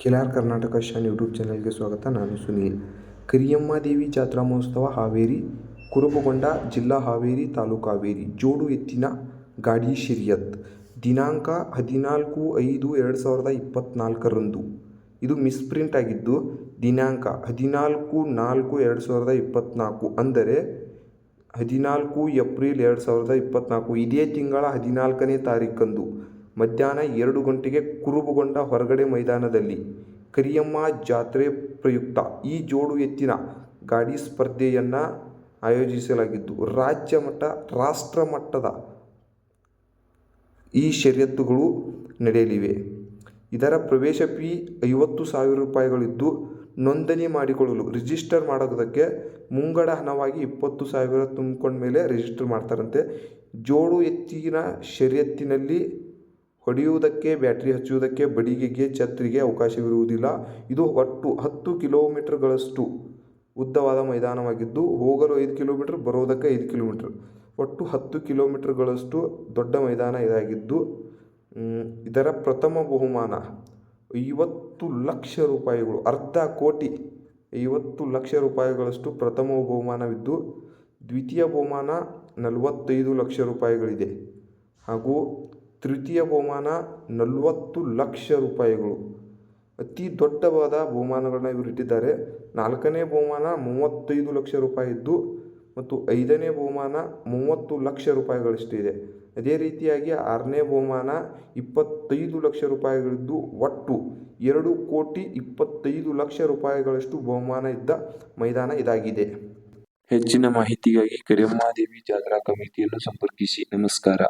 ಕೆಲಾರ್ ಕರ್ನಾಟಕ ಶಾನ್ YouTube ಚಾನಲ್ಗೆ ಸ್ವಾಗತ. ನಾನು ಸುನೀಲ್. ಕರಿಯಮ್ಮ ದೇವಿ ಜಾತ್ರಾ ಮಹೋತ್ಸವ ಹಾವೇರಿ, ಕುರುಬಗೊಂಡ ಜಿಲ್ಲಾ ಹಾವೇರಿ ತಾಲೂಕು ಹಾವೇರಿ, ಜೋಡು ಎತ್ತಿನ ಗಾಡಿ ಶಿರಿಯತ್. ದಿನಾಂಕ ಹದಿನಾಲ್ಕು ಐದು ಎರಡು ಸಾವಿರದ ಇಪ್ಪತ್ತ್ನಾಲ್ಕರಂದು ಇದು ಮಿಸ್ಪ್ರಿಂಟ್ ಆಗಿದ್ದು, ದಿನಾಂಕ ಹದಿನಾಲ್ಕು ನಾಲ್ಕು ಎರಡು ಸಾವಿರದ ಇಪ್ಪತ್ತ್ನಾಲ್ಕು ಅಂದರೆ ಹದಿನಾಲ್ಕು ಏಪ್ರಿಲ್ ಎರಡು ಸಾವಿರದ ಇಪ್ಪತ್ತ್ನಾಲ್ಕು ಇದೇ ತಿಂಗಳ ಹದಿನಾಲ್ಕನೇ ತಾರೀಕಂದು ಮಧ್ಯಾಹ್ನ ಎರಡು ಗಂಟೆಗೆ ಕುರುಬುಗೊಂಡ ಹೊರಗಡೆ ಮೈದಾನದಲ್ಲಿ ಕರಿಯಮ್ಮ ಜಾತ್ರೆ ಪ್ರಯುಕ್ತ ಈ ಜೋಡು ಎತ್ತಿನ ಗಾಡಿ ಸ್ಪರ್ಧೆಯನ್ನು ಆಯೋಜಿಸಲಾಗಿದ್ದು ರಾಜ್ಯ ಮಟ್ಟ, ರಾಷ್ಟ್ರ ಮಟ್ಟದ ಈ ಷರತ್ತುಗಳು ನಡೆಯಲಿವೆ. ಇದರ ಪ್ರವೇಶ ಫೀ ಐವತ್ತು ಸಾವಿರ ರೂಪಾಯಿಗಳಿದ್ದು, ನೋಂದಣಿ ಮಾಡಿಕೊಳ್ಳಲು ರಿಜಿಸ್ಟರ್ ಮಾಡೋದಕ್ಕೆ ಮುಂಗಡ ಹಣವಾಗಿ ಇಪ್ಪತ್ತು ಸಾವಿರ ತುಂಬಿಕೊಂಡ ಮೇಲೆ ರಿಜಿಸ್ಟರ್ ಮಾಡ್ತಾರಂತೆ. ಜೋಡು ಎತ್ತಿನ ಷರತ್ತಿನಲ್ಲಿ ಹೊಡೆಯುವುದಕ್ಕೆ, ಬ್ಯಾಟ್ರಿ ಹಚ್ಚುವುದಕ್ಕೆ, ಬಡಿಗೆಗೆ, ಛತ್ರಿಗೆ ಅವಕಾಶವಿರುವುದಿಲ್ಲ. ಇದು ಒಟ್ಟು ಹತ್ತು ಕಿಲೋಮೀಟರ್ಗಳಷ್ಟು ಉದ್ದವಾದ ಮೈದಾನವಾಗಿದ್ದು, ಹೋಗಲು ಐದು ಕಿಲೋಮೀಟರ್, ಬರೋದಕ್ಕೆ ಐದು ಕಿಲೋಮೀಟರ್. ಒಟ್ಟು ಹತ್ತು ಕಿಲೋಮೀಟರ್ಗಳಷ್ಟು ದೊಡ್ಡ ಮೈದಾನ ಇದಾಗಿದ್ದು ಇದರ ಪ್ರಥಮ ಬಹುಮಾನ ಐವತ್ತು ಲಕ್ಷ ರೂಪಾಯಿಗಳು, ಅರ್ಧ ಕೋಟಿ ಐವತ್ತು ಲಕ್ಷ ರೂಪಾಯಿಗಳಷ್ಟು ಪ್ರಥಮ ಬಹುಮಾನವಿದ್ದು, ದ್ವಿತೀಯ ಬಹುಮಾನ ನಲವತ್ತೈದು ಲಕ್ಷ ರೂಪಾಯಿಗಳಿದೆ. ಹಾಗೂ ತೃತೀಯ ಬಹುಮಾನ ನಲವತ್ತು ಲಕ್ಷ ರೂಪಾಯಿಗಳು. ಅತಿ ದೊಡ್ಡವಾದ ಬಹುಮಾನಗಳನ್ನ ಇವರು ಇಟ್ಟಿದ್ದಾರೆ. ನಾಲ್ಕನೇ ಬಹುಮಾನ ಮೂವತ್ತೈದು ಲಕ್ಷ ರೂಪಾಯಿ ಇದ್ದು, ಮತ್ತು ಐದನೇ ಬಹುಮಾನ ಮೂವತ್ತು ಲಕ್ಷ ರೂಪಾಯಿಗಳಷ್ಟಿದೆ ಅದೇ ರೀತಿಯಾಗಿ ಆರನೇ ಬಹುಮಾನ ಇಪ್ಪತ್ತೈದು ಲಕ್ಷ ರೂಪಾಯಿಗಳಿದ್ದು ಒಟ್ಟು ಎರಡು ಕೋಟಿ ಇಪ್ಪತ್ತೈದು ಲಕ್ಷ ರೂಪಾಯಿಗಳಷ್ಟು ಬಹುಮಾನ ಇದ್ದ ಮೈದಾನ ಇದಾಗಿದೆ. ಹೆಚ್ಚಿನ ಮಾಹಿತಿಗಾಗಿ ಕರಿಯಮ್ಮಾದೇವಿ ಜಾತ್ರಾ ಕಮಿಟಿಯನ್ನು ಸಂಪರ್ಕಿಸಿ. ನಮಸ್ಕಾರ.